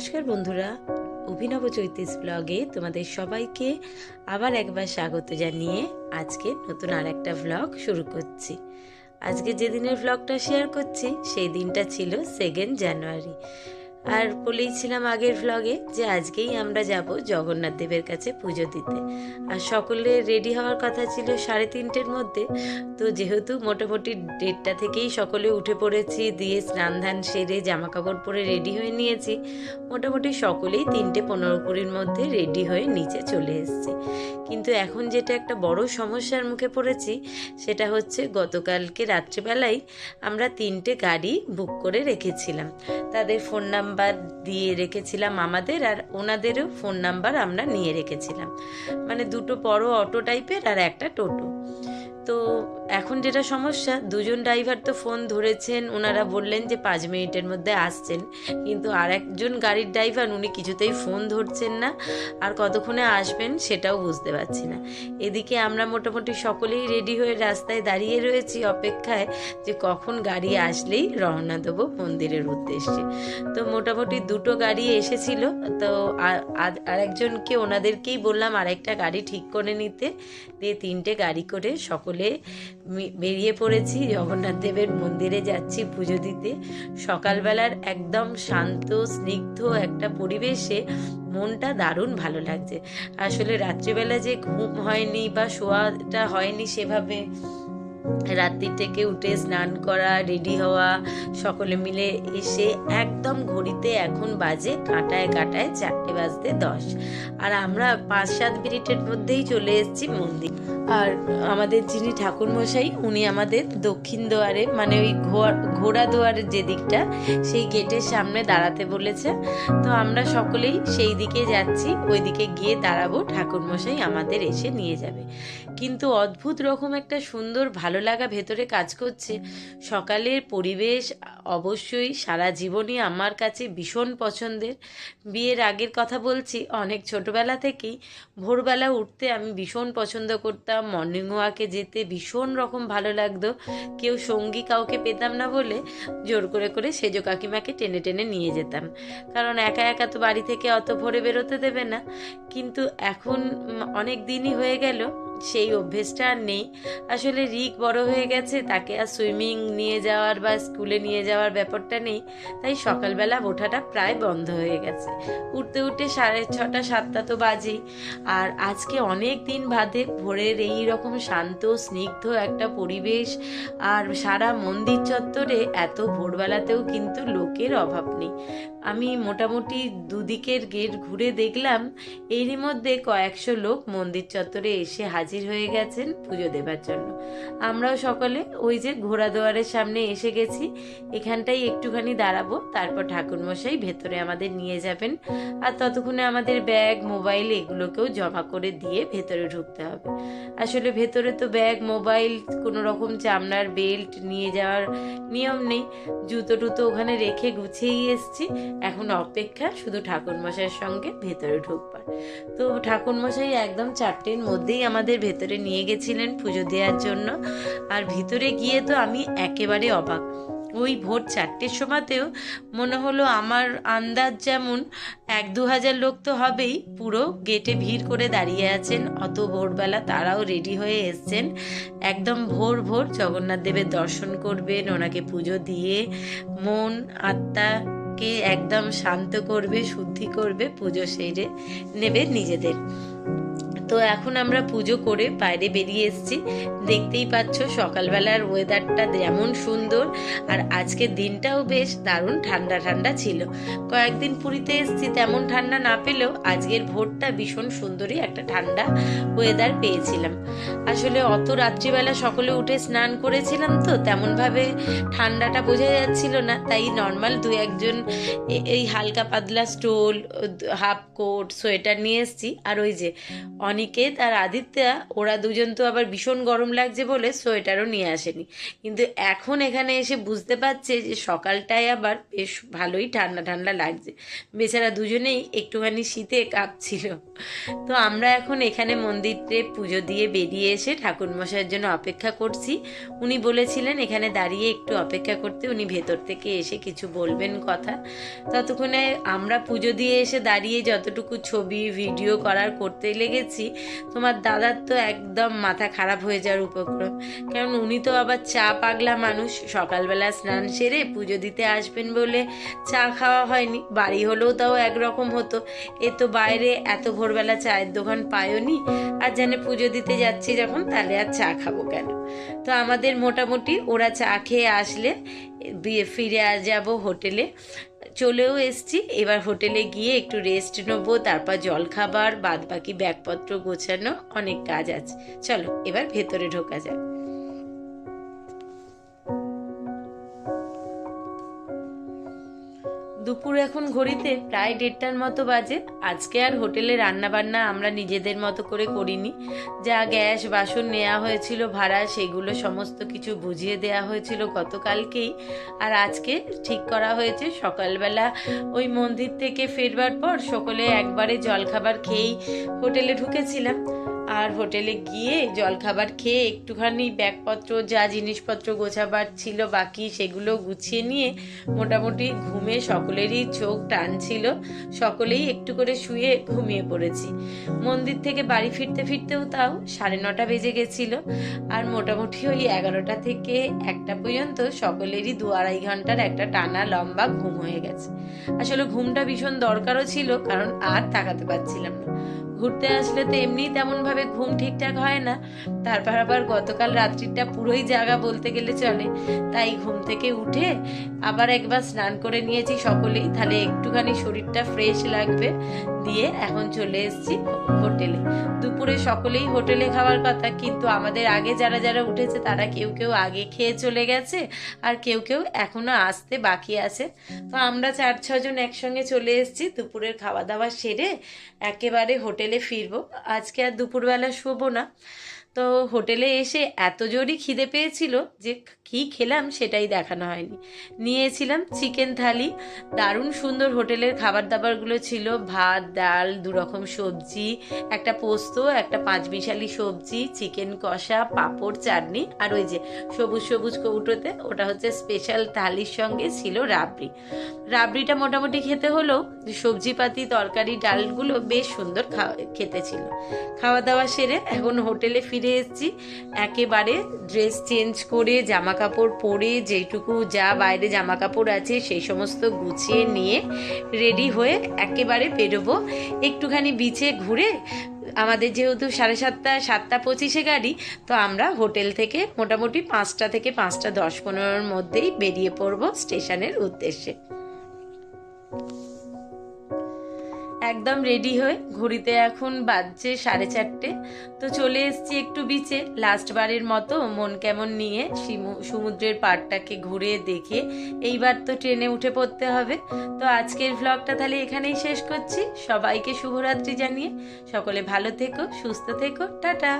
নমস্কার বন্ধুরা। অভিনব চৈতিস ব্লগে তোমাদের সবাইকে আবার একবার স্বাগত জানিয়ে আজকে নতুন আর একটা ভ্লগ শুরু করছি। আজকে যে দিনের ভ্লগটা শেয়ার করছি, সেই দিনটা ছিল সেকেন্ড জানুয়ারি আর বলেইছিলাম আগের ভ্লগে যে আজকেই আমরা যাব জগন্নাথ দেবের কাছে পুজো দিতে। আর সকলে রেডি হওয়ার কথা ছিল সাড়ে তিনটের মধ্যে। তো যেহেতু মোটামুটি দেড়টা থেকেই সকলে উঠে পড়েছি, দিয়ে স্নান ধান সেরে জামা কাপড় পরে রেডি হয়ে নিয়েছি, মোটামুটি সকলেই তিনটে পনেরো কুড়ির মধ্যে রেডি হয়ে নিচে চলে এসেছি। কিন্তু এখন যেটা একটা বড় সমস্যার মুখে পড়েছি, সেটা হচ্ছে গতকালকে রাত্রিবেলায় আমরা তিনটে গাড়ি বুক করে রেখেছিলাম। তাদের ফোন নাম্বার দিয়ে রেখেছিলাম আমাদের আর ওনাদেরও ফোন নাম্বার আমরা নিয়ে রেখেছিলাম। মানে দুটো বড় অটো টাইপের আর একটা টোটো। তো এখন যেটা সমস্যা, দুজন ড্রাইভার তো ফোন ধরেছেন ওনারা বললেন যে পাঁচ মিনিটের মধ্যে আসছেন। কিন্তু আর একজন গাড়ির ড্রাইভার উনি কিছুতেই ফোন ধরছেন না, আর কতক্ষণে আসবেন সেটাও বুঝতে পারছি না। এদিকে আমরা মোটামুটি সকলেই রেডি হয়ে রাস্তায় দাঁড়িয়ে রয়েছি অপেক্ষায় যে কখন গাড়ি আসলেই রওনা দেবো মন্দিরের উদ্দেশ্যে। তো মোটামুটি দুটো গাড়ি এসেছিল, তো আ- আ- আরেকজনকে ওনাদেরকেই বললাম আরেকটা গাড়ি ঠিক করে নিতে, দিয়ে তিনটে গাড়ি করে সকলে মি- বেরিয়ে পড়েছি। জগন্নাথ দেবের মন্দিরে যাচ্ছি পুজো দিতে। সকালবেলার একদম শান্ত, স্নিগ্ধ একটা পরিবেশে মনটা দারুণ ভালো লাগছে। আসলে রাত্রিবেলা যে ঘুম হয়নি বা শোয়াটা হয়নি সেভাবে রাত্রির থেকে উঠে স্নান করা রেডি হওয়া, সকলে মিলে এসে একদম ঘড়িতে এখন বাজে কাঁটায় কাঁটায় চারটে বাজতে দশ। আর আমরা পাঁচ সাত মিনিটের মধ্যেই চলে এসেছি মন্দির। আর আমাদের যিনি ঠাকুরমশাই, উনি আমাদের দক্ষিণ দুয়ারে মানে ওই ঘোড়া দুয়ারের যে দিকটা, সেই গেটের সামনে দাঁড়াতে বলেছে। তো আমরা সকলেই সেই দিকে যাচ্ছি ওই দিকে গিয়ে দাঁড়াবো, ঠাকুরমশাই আমাদের এসে নিয়ে যাবে। কিন্তু অদ্ভুত রকম একটা সুন্দর, ভালো লাগা ভেতরে কাজ করছে। সকালের পরিবেশ অবশ্যই সারা জীবনই আমার কাছে ভীষণ পছন্দের। বিয়ের আগের কথা বলছি, অনেক ছোটবেলা থেকেই ভোরবেলা উঠতে আমি ভীষণ পছন্দ করতাম। মর্নিং ওয়াকে যেতে ভীষণ রকম ভালো লাগতো। কেউ সঙ্গী কাউকে পেতাম না বলে জোর করে করে সেজ কাকিমাকে টেনে টেনে নিয়ে যেতাম। কারণ একা একা তো বাড়ি থেকে অত ভোরে বেরোতে দেবে না। কিন্তু এখন অনেক দিনই হয়ে গেল। সেই অভ্যেসটা আর নেই। আসলে রিক বড় হয়ে গেছে, তাকে আর সুইমিং নিয়ে যাওয়ার বা স্কুলে নিয়ে যাওয়ার ব্যাপারটা নেই, তাই সকালবেলা ওঠাটা প্রায় বন্ধ হয়ে গেছে। উঠতে উঠতে সাড়ে ছটা, সাতটা তো বাজেই। আর আজকে অনেক দিন বাদে ভোরের এই রকম শান্ত, স্নিগ্ধ একটা পরিবেশ আর সারা মন্দির চত্বরে এত ভোরবেলাতেও কিন্তু লোকের অভাব নেই। আমি মোটামুটি দুদিকের গেট ঘুরে দেখলাম, এরই মধ্যে কয়েকশো লোক মন্দির চত্বরে এসে হাজির হয়ে গেছেন পুজো দেবার জন্য। আমরাও সকলে ওই যে ঘোড়া দুয়ারের সামনে এসে গেছি, এখানটাই একটুখানি দাঁড়াবো, তারপর ঠাকুরমশাই ভেতরে আমাদের নিয়ে যাবেন। আর ততক্ষণে আমাদের ব্যাগ, মোবাইল এগুলোকেও জমা করে দিয়ে ভেতরে ঢুকতে হবে। আসলে ভেতরে তো ব্যাগ, মোবাইল কোনো রকম চামড়ার বেল্ট নিয়ে যাওয়ার নিয়ম নেই। জুতো টুতো ওখানে রেখে গুছিয়েই এসছি। এখন অপেক্ষা শুধু ঠাকুরমশাইয়ের সঙ্গে ভেতরে ঢুকবার। তো ঠাকুরমশাই একদম চারটের মধ্যেই আমাদের ভেতরে নিয়ে গেছিলেন পুজো দেওয়ার জন্য। আর ভিতরে গিয়ে তো আমি একেবারে অবাক। ওই ভোর চারটের সময়তেও মনে হলো আমার আন্দাজ যেমন এক দু হাজার লোক তো হবেই, পুরো গেটে ভিড় করে দাঁড়িয়ে আছেন, অত ভোরবেলা তারাও রেডি হয়ে এসছেন। একদম ভোর ভোর জগন্নাথ দেবের দর্শন করবেন, ওনাকে পুজো দিয়ে মন আত্মাকে একদম শান্ত করবে শুদ্ধি করবে পুজো সেরে নেবে নিজেদের। তো এখন আমরা পুজো করে বাইরে বেরিয়ে এসেছি। দেখতেই পাচ্ছ সকালবেলার ওয়েদারটা যেমন সুন্দর, আর আজকের দিনটাও বেশ দারুণ ঠান্ডা ঠান্ডা ছিল। কয়েকদিন পুরীতে এসেছি তেমন ঠান্ডা না পেলেও আজকের ভোরটা ভীষণ সুন্দরই একটা ঠান্ডা ওয়েদার পেয়েছিলাম। আসলে অত রাত্রিবেলা সকলে উঠে স্নান করেছিলাম তো, তেমনভাবে ঠান্ডাটা বোঝা যাচ্ছিল না। তাই নর্মাল দু একজন এই হালকা পাতলা স্টোল হাফ কোট সোয়েটার নিয়ে এসেছি। আর ওই যে অনেক অনিকেত আর আদিত্যা, ওরা দুজন তো আবার ভীষণ গরম লাগছে বলে সোয়েটারও নিয়ে আসেনি। কিন্তু এখন এখানে এসে বুঝতে পারছে যে সকালটায় আবার বেশ ভালোই ঠান্ডা ঠান্ডা লাগছে। বেচারা দুজনেই একটুখানি শীতে কাঁপছিল। তো আমরা এখন এখানে মন্দিরে পুজো দিয়ে বেরিয়ে এসে ঠাকুরমশাইয়ের জন্য অপেক্ষা করছি। উনি বলেছিলেন এখানে দাঁড়িয়ে একটু অপেক্ষা করতে, উনি ভেতর থেকে এসে কিছু বলবেন কথা। ততক্ষণে আমরা পুজো দিয়ে এসে দাঁড়িয়ে যতটুকু ছবি, ভিডিও করার করতে লেগেছি তোমার দাদার তো একদম মাথা খারাপ হয়ে যাওয়ার উপক্রম। কারণ উনি তো আবার চা পাগলা মানুষ, সকালবেলা স্নান সেরে পুজো দিতে আসবেন বলে চা খাওয়া হয়নি। বাড়ি হলেও তাও একরকম হতো। এ তো বাইরে এত ভোরবেলা চায়ের দোকান পায়নি, আর জানে পুজো দিতে যাচ্ছি যখন, তাহলে আর চা খাব কেন? তো আমাদের মোটামুটি ওরা চা খেয়ে আসলে ফিরে যাব হোটেলে। চলেও এসছি। এবার হোটেলে গিয়ে একটু রেস্ট নেব, তারপর জল খাবার বাদ বাকি ব্যাগপত্র গোছানো, অনেক কাজ আছে। চলো, এবার ভেতরে ঢোকা যাক। দুপুর এখন ঘড়িতে, প্রায় দেড়টার মতো বাজে। আজকে আর হোটেলে রান্না বান্না আমরা নিজেদের মতো করে করিনি। যা গ্যাস, বাসন নেওয়া হয়েছিল, ভাড়া, সেগুলো সমস্ত কিছু বুঝিয়ে দেওয়া হয়েছিল গতকালকেই। আর আজকে ঠিক করা হয়েছে, সকালবেলা ওই মন্দির থেকে ফেরবার পর সকলে একবারে জলখাবার খেয়েই হোটেলে ঢুকেছিলাম। আর হোটেলে গিয়ে জলখাবার খেয়ে একটুখানি ব্যাগপত্র, যা জিনিসপত্র গোছাবার ছিল বাকি, সেগুলো গুছিয়ে নিয়ে মোটামুটি ঘুমে সকলেরই চোখ টানছিল সকলেই একটু করে শুয়ে ঘুমিয়ে পড়েছি। মন্দির থেকে বাড়ি ফিরতে ফিরতেও তাও সাড়ে নটা বেজে গেছিল। আর মোটামুটি ওই এগারোটা থেকে একটা পর্যন্ত সকলেরই দু আড়াই ঘণ্টার একটা টানা লম্বা ঘুম হয়ে গেছে। আসলে ঘুমটা ভীষণ দরকারও ছিল, কারণ আর তাকাতে পারছিলাম না। ঘুরতে আসলে তো এমনি তেমন ভাবে ঘুম ঠিকঠাক হয় না। তারপর আবার গতকাল রাত্রিটা পুরোই জাগা বলতে গেলে চলে। তাই ঘুম থেকে উঠে আবার একবার স্নান করে নিয়েছি সকলেই। তাহলে একটুখানি শরীরটা ফ্রেশ লাগবে দিয়ে এখন চলে এসেছি হোটেলে। দুপুরে সকলেই হোটেলে খাওয়ার কথা, কিন্তু আমাদের আগে যারা যারা উঠেছে তারা কেউ কেউ আগে খেয়ে চলে গেছে আর কেউ কেউ এখনও আসতে বাকি আছে। তো আমরা চার ছজন একসঙ্গে চলে এসেছি। দুপুরের খাওয়া দাওয়া সেরে একেবারে হোটেলে ফিরবো। আজকে আর দুপুরবেলা শোবো না। তো হোটেলে এসে এত জোরই খিদে পেয়েছিল যে কী খেলাম সেটাই দেখানো হয়নি। নিয়েছিলাম চিকেন থালি, দারুণ সুন্দর হোটেলের খাবার দাবারগুলো ছিল, ভাত, ডাল, দুরকম সবজি, একটা পোস্ত, একটা পাঁচমিশালি সবজি, চিকেন কষা, পাঁপড়, চাটনি, আর ওই যে সবুজ সবুজ কৌটোতে, ওটা হচ্ছে স্পেশাল থালির সঙ্গে ছিল রাবড়ি। রাবড়িটা মোটামুটি খেতে হলেও সবজিপাতি, তরকারি, ডালগুলো বেশ সুন্দর খাওয়া, খেতে ছিল। খাওয়া দাওয়া সেরে এখন হোটেলে ফিরে এসেছি। একেবারে ড্রেস চেঞ্জ করে জামা কাপড় পরে যেটুকু যা বাইরে জামা কাপড় আছে সেই সমস্ত গুছিয়ে নিয়ে রেডি হয়ে একেবারে বেরোবো। একটুখানি বিচে ঘুরে আমাদের যেহেতু সাড়ে সাতটা সাতটা পঁচিশে গাড়ি, তো আমরা হোটেল থেকে মোটামুটি পাঁচটা থেকে পাঁচটা দশ পনেরোর মধ্যেই বেরিয়ে পড়ব স্টেশনের উদ্দেশ্যে। একদম রেডি হয়ে ঘড়িতে এখন বাজছে সাড়ে চারটে। তো চলে এসছি একটু বিচে লাস্ট বারের মতো মন কেমন নিয়ে সমুদ্রের পাড়টাকে ঘুরে দেখে এইবার তো ট্রেনে উঠে পড়তে হবে। তো আজকের ভ্লগটা তাহলে এখানেই শেষ করছি। সবাইকে শুভরাত্রি জানিয়ে। সকলে ভালো থেকো, সুস্থ থেকো, টাটা।